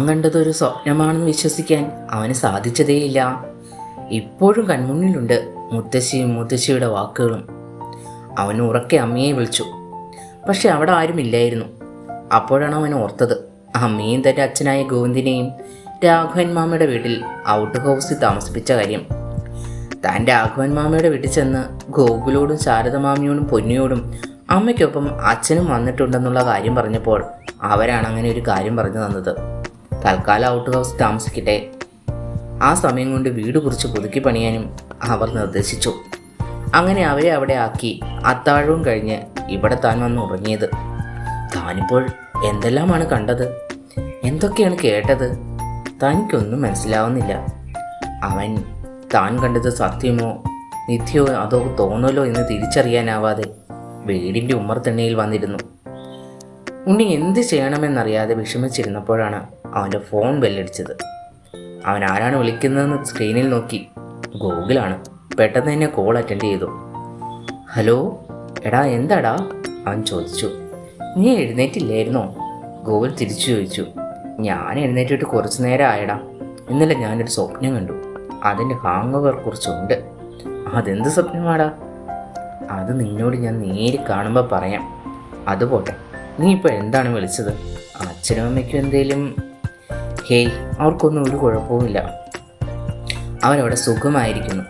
താൻ കണ്ടതൊരു സ്വപ്നമാണെന്ന് വിശ്വസിക്കാൻ അവന് സാധിച്ചതേയില്ല. ഇപ്പോഴും കൺമുന്നിലുണ്ട് മുത്തശ്ശിയും മുത്തശ്ശിയുടെ വാക്കുകളും. അവൻ ഉറക്കെ അമ്മയെ വിളിച്ചു. പക്ഷെ അവിടെ ആരുമില്ലായിരുന്നു. അപ്പോഴാണ് അവൻ ഓർത്തത്. അമ്മയും തന്റെ അച്ഛനായ ഗോവിന്ദിനെയും രാഘവൻ മാമയുടെ വീട്ടിൽ ഔട്ട് ഹൗസിൽ താമസിപ്പിച്ച കാര്യം. താൻ രാഘവൻ മാമയുടെ വീട്ടിൽ ചെന്ന് ഗോകുലോടും ശാരദമാമിയോടും പൊന്നിയോടും അമ്മയ്ക്കൊപ്പം അച്ഛനും വന്നിട്ടുണ്ടെന്നുള്ള കാര്യം പറഞ്ഞപ്പോൾ അവരാണ് അങ്ങനെ ഒരു കാര്യം പറഞ്ഞു തന്നത്. തൽക്കാലം ഔട്ട് ഹൗസ് താമസിക്കട്ടെ. ആ സമയം കൊണ്ട് വീട് കുറിച്ച് പുതുക്കി പണിയാനും അവർ നിർദ്ദേശിച്ചു. അങ്ങനെ അവരെ അവിടെ ആക്കി അത്താഴവും കഴിഞ്ഞ് ഇവിടെ താൻ വന്ന് ഉറങ്ങിയത്. താനിപ്പോൾ എന്തെല്ലാമാണ് കണ്ടത്? എന്തൊക്കെയാണ് കേട്ടത്? തനിക്കൊന്നും മനസ്സിലാവുന്നില്ല. അവൻ താൻ കണ്ടത് സത്യമോ നിത്യമോ അതോ തോന്നലോ എന്ന് തിരിച്ചറിയാനാവാതെ വീടിന്റെ ഉമ്മർത്തെണ്ണയിൽ വന്നിരുന്നു. ഉണ്ണി എന്ത് ചെയ്യണമെന്നറിയാതെ വിഷമിച്ചിരുന്നപ്പോഴാണ് അവന്റെ ഫോൺ ബെല്ലടിച്ചത്. അവൻ ആരാണ് വിളിക്കുന്നതെന്ന് സ്ക്രീനിൽ നോക്കി. ഗൂഗിളാണ്. പെട്ടെന്ന് തന്നെ കോൾ അറ്റൻഡ് ചെയ്തു. ഹലോ? എടാ എന്താടാ? അവൻ ചോദിച്ചു. നീ എഴുന്നേറ്റില്ലായിരുന്നോ? ഗൂഗിൾ തിരിച്ചു ചോദിച്ചു. ഞാൻ എഴുന്നേറ്റിട്ട് കുറച്ച് നേരം ആയടാ. ഇന്നലെ ഞാനൊരു സ്വപ്നം കണ്ടു. അതിന്റെ ഹാങ് ഓവർ കുറിച്ചുണ്ട്. അതെന്ത് സ്വപ്നമാടാ? അത് നിന്നോട് ഞാൻ നേരി കാണുമ്പോൾ പറയാം. അത് പോട്ടെ നീ ഇപ്പോൾ എന്താണ് വിളിച്ചത്? അച്ഛനും അമ്മയ്ക്കും എന്തേലും? ഹേയ് അവർക്കൊന്നും ഒരു കുഴപ്പവുമില്ല. അവരവിടെ സുഖമായിരിക്കുന്നു.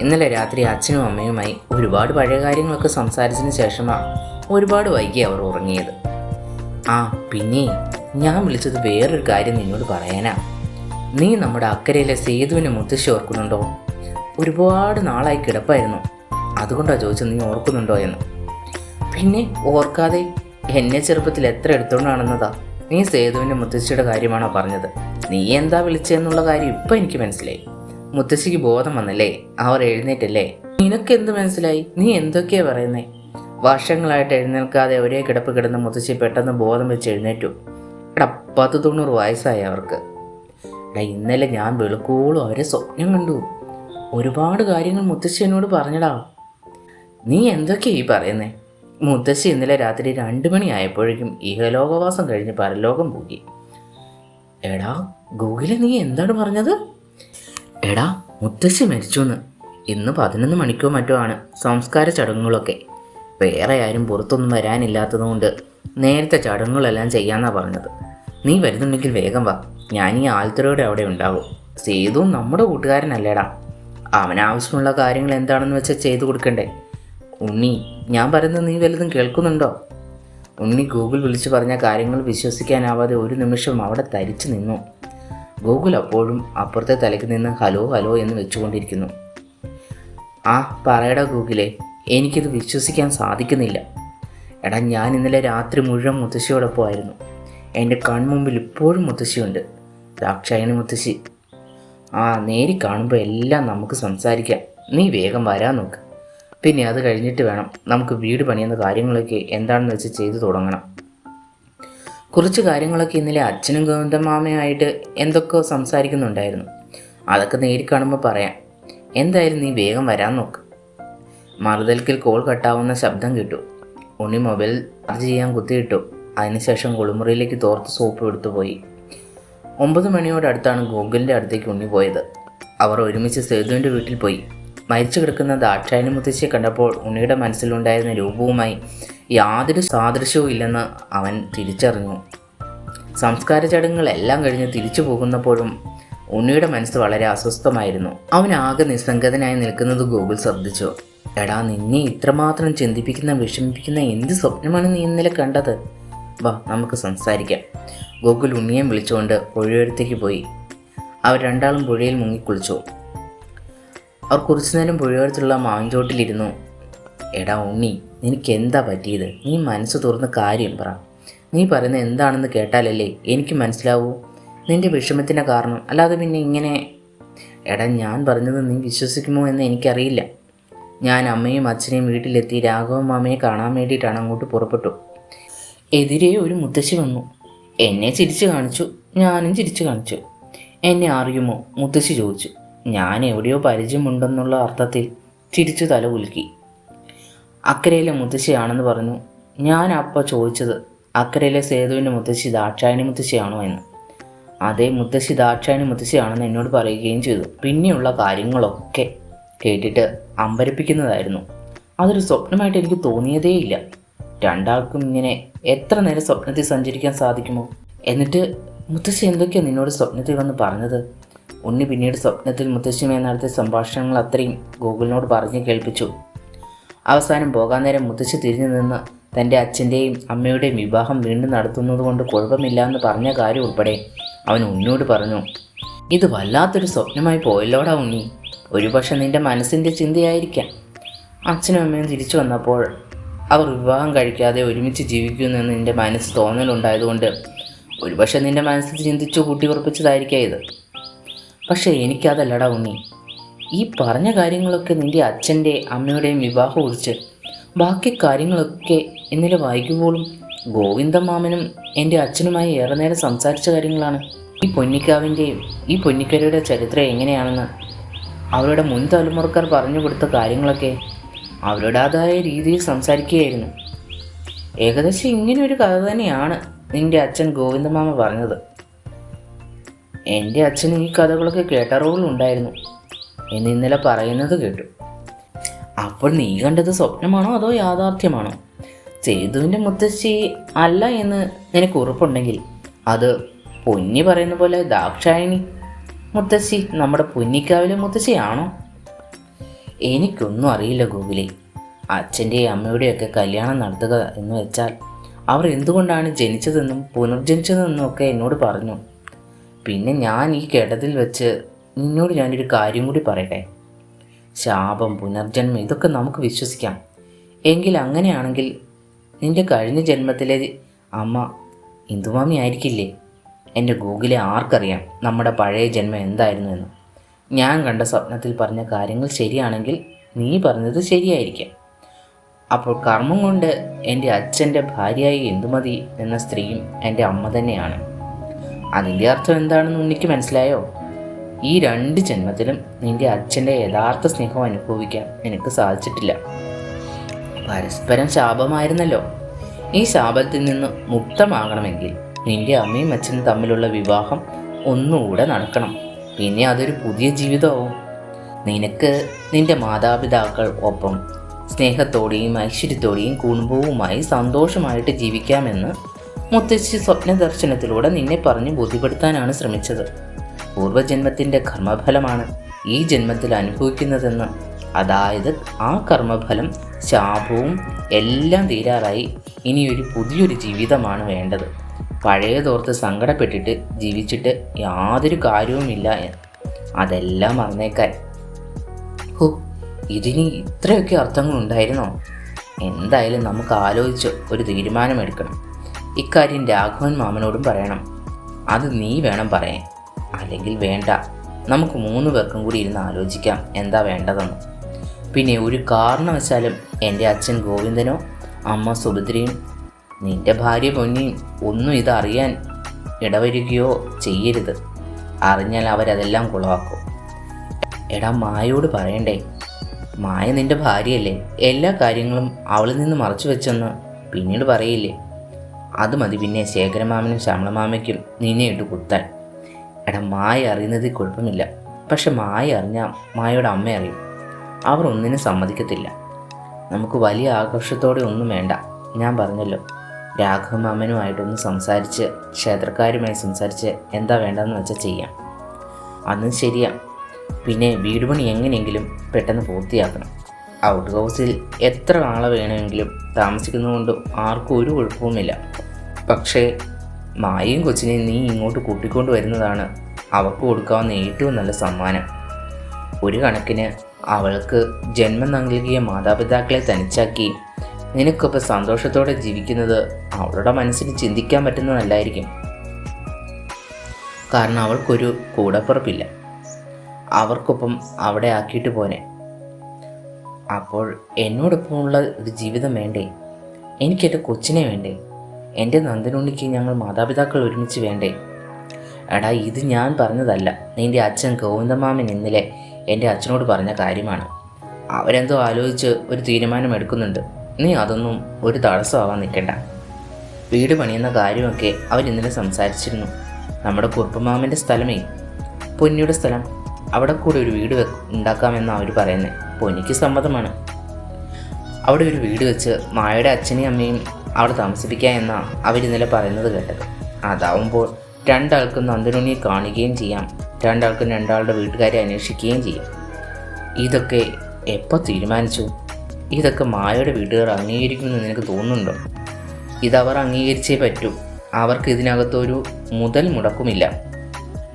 ഇന്നലെ രാത്രി അച്ഛനും അമ്മയുമായി ഒരുപാട് പഴയ കാര്യങ്ങളൊക്കെ സംസാരിച്ചതിന് ശേഷമാണ് ഒരുപാട് വൈകി അവർ ഉറങ്ങിയത്. ആ പിന്നെ ഞാൻ വിളിച്ചത് വേറൊരു കാര്യം നിന്നോട് പറയാനാ. നീ നമ്മുടെ അക്കരയിലെ സേതുവിനെ മുത്തശ്ശി ഓർക്കുന്നുണ്ടോ? ഒരുപാട് നാളായി കിടപ്പായിരുന്നു. അതുകൊണ്ടാണ് ചോദിച്ചത് നീ ഓർക്കുന്നുണ്ടോ എന്ന്. പിന്നെ ഓർക്കാതെ എന്നെ ചെറുപ്പത്തിൽ എത്ര എടുത്തോണ്ടാണെന്നതാ നീ സേതുവിന്റെ മുത്തശ്ശിയുടെ കാര്യമാണോ പറഞ്ഞത്? നീ എന്താ വിളിച്ചെന്നുള്ള കാര്യം ഇപ്പം എനിക്ക് മനസ്സിലായി. മുത്തശ്ശിക്ക് ബോധം വന്നല്ലേ? അവർ എഴുന്നേറ്റല്ലേ? നിനക്കെന്ത് മനസ്സിലായി? നീ എന്തൊക്കെയാ പറയുന്നേ? വർഷങ്ങളായിട്ട് എഴുന്നേൽക്കാതെ ഒരേ കിടപ്പ് കിടന്ന മുത്തശ്ശി പെട്ടെന്ന് ബോധം വെച്ച് എഴുന്നേറ്റു. എടാ പത്ത് തൊണ്ണൂറ് വയസ്സായി അവർക്ക്. എടാ ഇന്നലെ ഞാൻ വെളുക്കോളും അവരെ സ്വപ്നം കണ്ടു. ഒരുപാട് കാര്യങ്ങൾ മുത്തശ്ശി എന്നോട് പറഞ്ഞടാ. നീ എന്തൊക്കെയാ ഈ പറയുന്നേ? മുത്തശ്ശി ഇന്നലെ രാത്രി രണ്ടു മണിയായപ്പോഴേക്കും ഇഹലോകവാസം കഴിഞ്ഞ് പരലോകം പോയി. എടാ ഗൂഗിളെ നീ എന്താണ് പറഞ്ഞത്? എടാ മുത്തശ്ശി മരിച്ചുന്ന്. ഇന്ന് പതിനൊന്ന് മണിക്കോ മറ്റോ ആണ് സംസ്കാര ചടങ്ങുകളൊക്കെ. വേറെ ആരും പുറത്തൊന്നും വരാനില്ലാത്തതുകൊണ്ട് നേരത്തെ ചടങ്ങുകളെല്ലാം ചെയ്യാന്നാ പറഞ്ഞത്. നീ വരുന്നുണ്ടെങ്കിൽ വേഗം വാ. ഞാൻ ഈ ആൽത്തരോടെ അവിടെ ഉണ്ടാവും. സേതു നമ്മുടെ കൂട്ടുകാരനല്ലേടാ. അവനാവശ്യമുള്ള കാര്യങ്ങൾ എന്താണെന്ന് വെച്ചാൽ ചെയ്തു കൊടുക്കണ്ടേ? ഉണ്ണി ഞാൻ പറയുന്നത് നീ വലുതും കേൾക്കുന്നുണ്ടോ? ഉണ്ണി ഗൂഗിൾ വിളിച്ചു പറഞ്ഞ കാര്യങ്ങൾ വിശ്വസിക്കാനാവാതെ ഒരു നിമിഷം അവിടെ തരിച്ചു നിന്നു. ഗൂഗിൾ അപ്പോഴും അപ്പുറത്തെ തലയ്ക്ക് നിന്ന് ഹലോ ഹലോ എന്ന് വെച്ചുകൊണ്ടിരിക്കുന്നു. ആ പറയടാ ഗൂഗിളെ എനിക്കിത് വിശ്വസിക്കാൻ സാധിക്കുന്നില്ല. എടാ ഞാൻ ഇന്നലെ രാത്രി മുഴുവൻ മുത്തശ്ശിയോടൊപ്പമായിരുന്നു എന്റെ കൺമുമ്പിൽ ഇപ്പോഴും മുത്തശ്ശിയുണ്ട്. ദാക്ഷായണി മുത്തശ്ശി. ആ നേരി കാണുമ്പോൾ എല്ലാം നമുക്ക് സംസാരിക്കാം. നീ വേഗം വരാൻ നോക്ക്. പിന്നെ അത് കഴിഞ്ഞിട്ട് വേണം നമുക്ക് വീട് പണിയുന്ന കാര്യങ്ങളൊക്കെ എന്താണെന്ന് വെച്ച് ചെയ്തു തുടങ്ങണം. കുറച്ച് കാര്യങ്ങളൊക്കെ ഇന്നലെ അച്ഛനും ഗോവിന്ദമാമയായിട്ട് എന്തൊക്കെയോ സംസാരിക്കുന്നുണ്ടായിരുന്നു. അതൊക്കെ നേരി കാണുമ്പോൾ പറയാം. എന്തായാലും നീ വേഗം വരാൻ നോക്ക്. മറുതൽക്കിൽ കോൾ കട്ടാവുന്ന ശബ്ദം കിട്ടു. ഉണ്ണി മൊബൈൽ ചാർജ് ചെയ്യാൻ കുത്തിയിട്ടു അതിനുശേഷം കുളിമുറിയിലേക്ക് തോർത്ത് സോപ്പ് എടുത്തു പോയി. ഒമ്പത് മണിയോടടുത്താണ് ഗൂഗിളിന്റെ അടുത്തേക്ക് ഉണ്ണി പോയത്. അവർ ഒരുമിച്ച് സേതുവിന്റെ വീട്ടിൽ പോയി. മരിച്ചു കിടക്കുന്ന ദാക്ഷായണി മുത്തശ്ശിയെ കണ്ടപ്പോൾ ഉണ്ണിയുടെ മനസ്സിലുണ്ടായിരുന്ന രൂപവുമായി യാതൊരു സാദൃശ്യവും ഇല്ലെന്ന് അവൻ തിരിച്ചറിഞ്ഞു. സംസ്കാര ചടങ്ങുകളെല്ലാം കഴിഞ്ഞ് തിരിച്ചു പോകുന്നപ്പോഴും ഉണ്ണിയുടെ മനസ്സ് വളരെ അസ്വസ്ഥമായിരുന്നു. അവൻ ആകെ നിസ്സംഗതനായി നിൽക്കുന്നത് ഗൂഗിൾ ശ്രദ്ധിച്ചു. എടാ നിന്നെ ഇത്രമാത്രം ചിന്തിപ്പിക്കുന്ന വിഷമിപ്പിക്കുന്ന എന്ത് സ്വപ്നമാണ് നീ ഇന്നലെ കണ്ടത്? വാ നമുക്ക് സംസാരിക്കാം. ഗൂഗിൾ ഉണ്ണിയെ വിളിച്ചുകൊണ്ട് പുഴയോരത്തേക്ക് പോയി. അവർ രണ്ടാളും പുഴയിൽ മുങ്ങിക്കുളിച്ചു. അവർ കുറച്ചു നേരം പുഴയോരത്തുള്ള മാങ്ങോട്ടിലിരുന്നു എടാ ഉണ്ണി നിനക്ക് എന്താ പറ്റിയത്? നീ മനസ്സ് തുറന്ന് കാര്യം പറ. നീ പറയുന്നത് എന്താണെന്ന് കേട്ടാലല്ലേ എനിക്ക് മനസ്സിലാവൂ. നിന്റെ വിഷമത്തിന്റെ കാരണം. അല്ലാതെ പിന്നെ ഇങ്ങനെ എടാ ഞാൻ പറഞ്ഞത് നീ വിശ്വസിക്കുമോ എന്ന് എനിക്കറിയില്ല. ഞാൻ അമ്മയും അച്ഛനെയും വീട്ടിലെത്തി രാഘവൻ മാമയെ കാണാൻ വേണ്ടിയിട്ടാണ് അങ്ങോട്ട് പുറപ്പെട്ടു. എതിരെ ഒരു മുത്തശ്ശി വന്നു. എന്നെ ചിരിച്ചു കാണിച്ചു. ഞാനും ചിരിച്ചു കാണിച്ചു. എന്നെ അറിയുമോ? മുത്തശ്ശി ചോദിച്ചു. ഞാൻ എവിടെയോ പരിചയമുണ്ടെന്നുള്ള അർത്ഥത്തിൽ ചിരിച്ചു തല കുലുക്കി. അക്കരയിലെ മുത്തശ്ശിയാണെന്ന് പറഞ്ഞു. ഞാൻ അപ്പോൾ ചോദിച്ചത് അക്കരയിലെ സേതുവിന്റെ മുത്തശ്ശി ദാക്ഷായണി മുത്തശ്ശിയാണോ എന്ന്. അതേ മുത്തശ്ശി ദാക്ഷായണി മുത്തശ്ശിയാണെന്ന് എന്നോട് പറയുകയും ചെയ്തു. പിന്നെയുള്ള കാര്യങ്ങളൊക്കെ കേട്ടിട്ട് അമ്പരപ്പിക്കുന്നതായിരുന്നു. അതൊരു സ്വപ്നമായിട്ട് എനിക്ക് തോന്നിയതേയില്ല രണ്ടാൾക്കും ഇങ്ങനെ എത്ര നേരം സ്വപ്നത്തിൽ സഞ്ചരിക്കാൻ സാധിക്കുമോ? എന്നിട്ട് മുത്തശ്ശി എന്തൊക്കെയാണ് നിന്നോട് സ്വപ്നത്തിൽ വന്ന് പറഞ്ഞത്? ഉണ്ണി പിന്നീട് സ്വപ്നത്തിൽ മുത്തശ്ശിയുമായി നടത്തിയ സംഭാഷണങ്ങൾ അത്രയും ഗൂഗിളിനോട് പറഞ്ഞു കേൾപ്പിച്ചു. അവസാനം പോകാൻ നേരം മുത്തശ്ശി തിരിഞ്ഞു നിന്ന് തന്റെ അച്ഛന്റെയും അമ്മയുടെയും വിവാഹം വീണ്ടും നടത്തുന്നത് കൊണ്ട് കുഴപ്പമില്ല എന്ന് പറഞ്ഞ കാര്യം ഉൾപ്പെടെ അവൻ ഉണ്ണിയോട് പറഞ്ഞു ഇത് വല്ലാത്തൊരു സ്വപ്നമായി പോയല്ലോടാ ഉണ്ണി. ഒരുപക്ഷെ നിന്റെ മനസ്സിന്റെ ചിന്തയായിരിക്കാം. അച്ഛനും അമ്മയും തിരിച്ചു വന്നപ്പോൾ അവർ വിവാഹം കഴിക്കാതെ ഒരുമിച്ച് ജീവിക്കുമെന്ന് നിന്റെ മനസ്സ് തോന്നലുണ്ടായതുകൊണ്ട് ഒരുപക്ഷെ നിന്റെ മനസ്സിൽ ചിന്തിച്ചു കൂട്ടി ഉറപ്പിച്ചതായിരിക്കാം ഇത്. പക്ഷേ എനിക്കതല്ലടാ ഉണ്ണി. ഈ പറഞ്ഞ കാര്യങ്ങളൊക്കെ നിന്റെ അച്ഛന്റെ അമ്മയുടെയും വിവാഹം ഒഴിച്ച് ബാക്കി കാര്യങ്ങളൊക്കെ ഇന്നലെ വായിക്കുമ്പോഴും ഗോവിന്ദ മാമനും എന്റെ അച്ഛനുമായി ഏറെ നേരം സംസാരിച്ച കാര്യങ്ങളാണ്. ഈ പൊന്നിക്കാവിന്റെയും ഈ പൊന്നിക്കരയുടെ ചരിത്രം എങ്ങനെയാണെന്ന് അവരുടെ മുൻ തലമുറക്കാർ പറഞ്ഞു കൊടുത്ത കാര്യങ്ങളൊക്കെ അവരുടേതായ രീതിയിൽ സംസാരിക്കുകയായിരുന്നു. ഏകദേശം ഇങ്ങനെ ഒരു കഥ തന്നെയാണ് നിന്റെ അച്ഛൻ ഗോവിന്ദമാമ പറഞ്ഞത്. എന്റെ അച്ഛൻ ഈ കഥകളൊക്കെ കേട്ടറിവുകളുണ്ടായിരുന്നു എന്ന് ഇന്നലെ പറയുന്നത് കേട്ടു. അപ്പോൾ നീ കണ്ടത് സ്വപ്നമാണോ അതോ യാഥാർത്ഥ്യമാണോ? സേതുവിന്റെ മുത്തശ്ശി അല്ല എന്ന് നിനക്ക് ഉറപ്പുണ്ടെങ്കിൽ അത് പൊന്നി പറയുന്ന പോലെ ദാക്ഷായണി. മുത്തശ്ശി നമ്മുടെ പൊന്നിക്കാവിലെ മുത്തശ്ശിയാണോ? എനിക്കൊന്നും അറിയില്ല ഗൂഗിളി അച്ഛന്റെയും അമ്മയുടെയൊക്കെ കല്യാണം നടത്തുക എന്ന് വെച്ചാൽ അവർ എന്തുകൊണ്ടാണ് ജനിച്ചതെന്നും പുനർജനിച്ചതെന്നും ഒക്കെ എന്നോട് പറഞ്ഞു. പിന്നെ ഞാൻ ഈ കിടതിൽ വെച്ച് നിന്നോട് ഞാനൊരു കാര്യം കൂടി പറയട്ടെ? ശാപം പുനർജന്മം ഇതൊക്കെ നമുക്ക് വിശ്വസിക്കാം. എങ്കിൽ അങ്ങനെയാണെങ്കിൽ നിന്റെ കഴിഞ്ഞ ജന്മത്തിലെ അമ്മ ഇന്ദുമാമി ആയിരിക്കില്ലേ? എന്റെ ഗൂഗിളെ ആർക്കറിയാം നമ്മുടെ പഴയ ജന്മം എന്തായിരുന്നു എന്ന്. ഞാൻ കണ്ട സ്വപ്നത്തിൽ പറഞ്ഞ കാര്യങ്ങൾ ശരിയാണെങ്കിൽ നീ പറഞ്ഞത് ശരിയായിരിക്കാം. അപ്പോൾ കർമ്മം കൊണ്ട് എന്റെ അച്ഛന്റെ ഭാര്യയായി ഇന്ദുമതി എന്ന സ്ത്രീയും എന്റെ അമ്മ തന്നെയാണ്. അതിന്റെ അർത്ഥം എന്താണെന്ന് ഉണ്ണിക്ക് മനസ്സിലായോ? ഈ രണ്ട് ജന്മത്തിലും നിന്റെ അച്ഛന്റെ യഥാർത്ഥ സ്നേഹം അനുഭവിക്കാൻ എനിക്ക് സാധിച്ചിട്ടില്ല. പരസ്പരം ശാപമായിരുന്നല്ലോ. ഈ ശാപത്തിൽ നിന്ന് മുക്തമാകണമെങ്കിൽ നിന്റെ അമ്മയും അച്ഛനും തമ്മിലുള്ള വിവാഹം ഒന്നുകൂടെ നടക്കണം. പിന്നെ അതൊരു പുതിയ ജീവിതമാവും. നിനക്ക് നിന്റെ മാതാപിതാക്കൾ ഒപ്പം സ്നേഹത്തോടെയും ഐശ്വര്യത്തോടെയും കുടുംബവുമായി സന്തോഷമായിട്ട് ജീവിക്കാമെന്ന് മുത്തശ്ശി സ്വപ്ന ദർശനത്തിലൂടെ നിന്നെ പറഞ്ഞ് ബോധ്യപ്പെടുത്താനാണ് ശ്രമിച്ചത്. പൂർവജന്മത്തിന്റെ കർമ്മഫലമാണ് ഈ ജന്മത്തിൽ അനുഭവിക്കുന്നതെന്ന്. അതായത് ആ കർമ്മഫലം ശാപവും എല്ലാം തീരാറായി ഇനിയൊരു പുതിയൊരു ജീവിതമാണ് വേണ്ടത്. പഴയതോർത്ത് സങ്കടപ്പെട്ടിട്ട് ജീവിച്ചിട്ട് യാതൊരു കാര്യവുമില്ല. അതെല്ലാം മറന്നേക്കാൻ. ഹോ ഇതിന് ഇത്രയൊക്കെ അർത്ഥങ്ങളുണ്ടായിരുന്നോ? എന്തായാലും നമുക്ക് ആലോചിച്ച് ഒരു തീരുമാനമെടുക്കണം. ഇക്കാര്യം രാഘവൻ മാമനോടും പറയണം. അത് നീ വേണം പറയാൻ. അല്ലെങ്കിൽ വേണ്ട. നമുക്ക് മൂന്ന് പേർക്കും കൂടി ഇരുന്ന് ആലോചിക്കാം എന്താ വേണ്ടതെന്ന്. പിന്നെ ഒരു കാരണവശാലും എന്റെ അച്ഛൻ ഗോവിന്ദനോ അമ്മ സുഭദ്രയും നിന്റെ ഭാര്യ പൊന്നിയും ഒന്നും ഇതറിയാൻ ഇടവരികയോ ചെയ്യരുത്. അറിഞ്ഞാൽ അവരതെല്ലാം കുളവാക്കും എടാ മായയോട് പറയണ്ടേ? മായ നിന്റെ ഭാര്യയല്ലേ. എല്ലാ കാര്യങ്ങളും അവളിൽ നിന്ന് മറച്ചു വെച്ചെന്ന് പിന്നീട് പറയില്ലേ? അത് മതി. പിന്നെ ശേഖരമാമനും ശ്യാമളമാമയ്ക്കും നിന്നെ ഇട്ട് കുത്താൻ. എടാ മായ അറിയുന്നത് കുഴപ്പമില്ല. പക്ഷെ മായ അറിഞ്ഞാൽ മായയുടെ അമ്മ അറിയും. അവർ ഒന്നിനും സമ്മതിക്കത്തില്ല. നമുക്ക് വലിയ ആഘോഷത്തോടെ ഒന്നും വേണ്ട. ഞാൻ പറഞ്ഞല്ലോ. രാഘവമാമനുമായിട്ടൊന്ന് സംസാരിച്ച് ക്ഷേത്രക്കാരുമായി സംസാരിച്ച് എന്താ വേണ്ടതെന്ന് വെച്ചാൽ ചെയ്യാം. അന്ന് ശരിയാ. പിന്നെ വീട് പണി എങ്ങനെയെങ്കിലും പെട്ടെന്ന് പൂർത്തിയാക്കണം. ഔട്ട് ഹൗസിൽ എത്ര ആളെ വേണമെങ്കിലും താമസിക്കുന്നതുകൊണ്ട് ആർക്കും ഒരു കുഴപ്പവുമില്ല. പക്ഷേ മായയും കൊച്ചിനെയും നീ ഇങ്ങോട്ട് കൂട്ടിക്കൊണ്ട് വരുന്നതാണ് അവർക്ക് കൊടുക്കാവുന്ന ഏറ്റവും നല്ല സമ്മാനം. ഒരു കണക്കിന് അവൾക്ക് ജന്മം നൽകിയ മാതാപിതാക്കളെ തനിച്ചാക്കി നിനക്കൊപ്പം സന്തോഷത്തോടെ ജീവിക്കുന്നത് അവളുടെ മനസ്സിന് ചിന്തിക്കാൻ പറ്റുന്നതല്ലായിരിക്കും. കാരണം അവൾക്കൊരു കൂടപ്പുറപ്പില്ല. അവർക്കൊപ്പം അവിടെ ആക്കിയിട്ട് പോനെ അപ്പോൾ എന്നോടൊപ്പമുള്ള ഒരു ജീവിതം വേണ്ടേ? എനിക്കെന്റെ കൊച്ചിനെ വേണ്ടേ? എന്റെ നന്ദനുണ്ണിക്ക് ഞങ്ങൾ മാതാപിതാക്കൾ ഒരുമിച്ച് വേണ്ടേ? എടാ ഇത് ഞാൻ പറഞ്ഞതല്ല. നിന്റെ അച്ഛൻ ഗോവിന്ദമാമൻ ഇന്നലെ എന്റെ അച്ഛനോട് പറഞ്ഞ കാര്യമാണ്. അവരെന്തോ ആലോചിച്ച് ഒരു തീരുമാനം എടുക്കുന്നുണ്ട്. നീ അതൊന്നും ഒരു തടസ്സമാവാൻ നിൽക്കണ്ട. വീട് പണിയുന്ന കാര്യമൊക്കെ അവർ ഇന്നലെ സംസാരിച്ചിരുന്നു. നമ്മുടെ കുറുപ്പമാമന്റെ സ്ഥലമേ. പൊന്നിയുടെ സ്ഥലം. അവിടെ കൂടെ ഒരു വീട് ഉണ്ടാക്കാമെന്ന് ഉണ്ടാക്കാമെന്നാണ് അവർ പറയുന്നത് പൊന്നിക്ക് സമ്മതമാണ്. അവിടെ ഒരു വീട് വെച്ച് മായയുടെ അച്ഛനെയും അമ്മയും അവിടെ താമസിപ്പിക്കുക എന്നാ അവർ ഇന്നലെ പറയുന്നത് കേട്ടത്. അതാവുമ്പോൾ രണ്ടാൾക്കും നന്ദനുണ്ണിയെ കാണുകയും ചെയ്യാം. രണ്ടാൾക്കും രണ്ടാളുടെ വീട്ടുകാരെ അന്വേഷിക്കുകയും ചെയ്യാം. ഇതൊക്കെ എപ്പോൾ തീരുമാനിച്ചു? ഇതൊക്കെ മായയുടെ വീട്ടുകാർ അംഗീകരിക്കുമെന്ന് നിനക്ക് തോന്നുന്നുണ്ടോ? ഇതവർ അംഗീകരിച്ചേ പറ്റൂ. അവർക്ക് ഇതിനകത്തൊരു മുതൽ മുടക്കുമില്ല.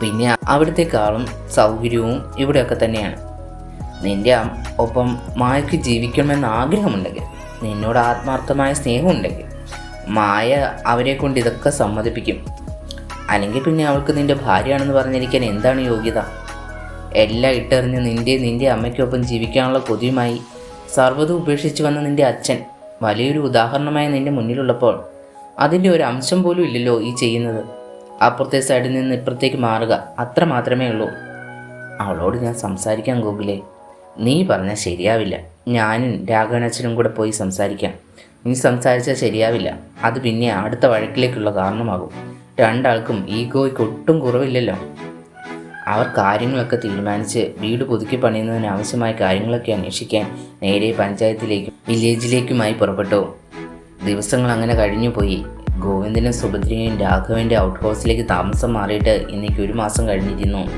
പിന്നെ അവിടുത്തെ കാളും സൗകര്യവും ഇവിടെയൊക്കെ തന്നെയാണ്. നിന്റെ ഒപ്പം മായയ്ക്ക് ജീവിക്കണമെന്ന് ആഗ്രഹമുണ്ടെങ്കിൽ നിന്നോട് ആത്മാർത്ഥമായ സ്നേഹമുണ്ടെങ്കിൽ മായ അവരെ കൊണ്ട് ഇതൊക്കെ സമ്മതിപ്പിക്കും. അല്ലെങ്കിൽ പിന്നെ അവൾക്ക് നിന്റെ ഭാര്യയാണെന്ന് പറഞ്ഞിരിക്കാൻ എന്താണ് യോഗ്യത? എല്ലാം ഇട്ടെറിഞ്ഞ് നിന്റെ നിന്റെ അമ്മയ്ക്കൊപ്പം ജീവിക്കാനുള്ള കൊതിയുമായി സർവതും ഉപേക്ഷിച്ച് വന്ന നിന്റെ അച്ഛൻ വലിയൊരു ഉദാഹരണമായി നിന്റെ മുന്നിലുള്ളപ്പോൾ അതിന്റെ ഒരു അംശം പോലും ഇല്ലല്ലോ ഈ ചെയ്യുന്നത്. അപ്പുറത്തെ സൈഡിൽ നിന്ന് ഇപ്പുറത്തേക്ക് മാറുക അത്ര മാത്രമേ ഉള്ളൂ. അവളോട് ഞാൻ സംസാരിക്കാൻ ഗോകുലേ. നീ പറഞ്ഞാൽ ശരിയാവില്ല. ഞാനും രാഘവനച്ഛനും കൂടെ പോയി സംസാരിക്കാം. നീ സംസാരിച്ചാൽ ശരിയാവില്ല. അത് പിന്നെ അടുത്ത വഴക്കിലേക്കുള്ള കാരണമാകും. രണ്ടാൾക്കും ഈഗോയ്ക്ക് ഒട്ടും കുറവില്ലല്ലോ. അവർ കാര്യങ്ങളൊക്കെ തീരുമാനിച്ച് വീട് പുതുക്കി പണിയുന്നതിന് ആവശ്യമായ കാര്യങ്ങളൊക്കെ അന്വേഷിക്കാൻ നേരെ പഞ്ചായത്തിലേക്കും വില്ലേജിലേക്കുമായി പുറപ്പെട്ടു. ദിവസങ്ങൾ അങ്ങനെ കഴിഞ്ഞു പോയി. ഗോവിന്ദനും സുഭദ്രയും രാഘവന്റെ ഔട്ട് ഹൗസിലേക്ക് താമസം മാറിയിട്ട് ഇന്നേക്ക് ഒരു മാസം കഴിഞ്ഞിരുന്നു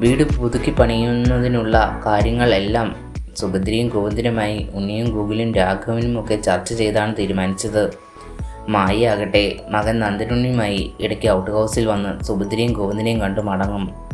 വീട് പുതുക്കി പണിയുന്നതിനുള്ള കാര്യങ്ങളെല്ലാം സുഭദ്രയും ഗോവിന്ദനുമായി ഉണ്ണിയും ഗൂഗിളും രാഘവനും ഒക്കെ ചർച്ച ചെയ്താണ് തീരുമാനിച്ചത്. മായി ആകട്ടെ മകൻ നന്ദനുണ്ണിയുമായി ഇടയ്ക്ക് ഔട്ട് ഹൗസിൽ വന്ന് സുഭദ്രയും ഗോവിന്ദനെയും കണ്ടു മടങ്ങും.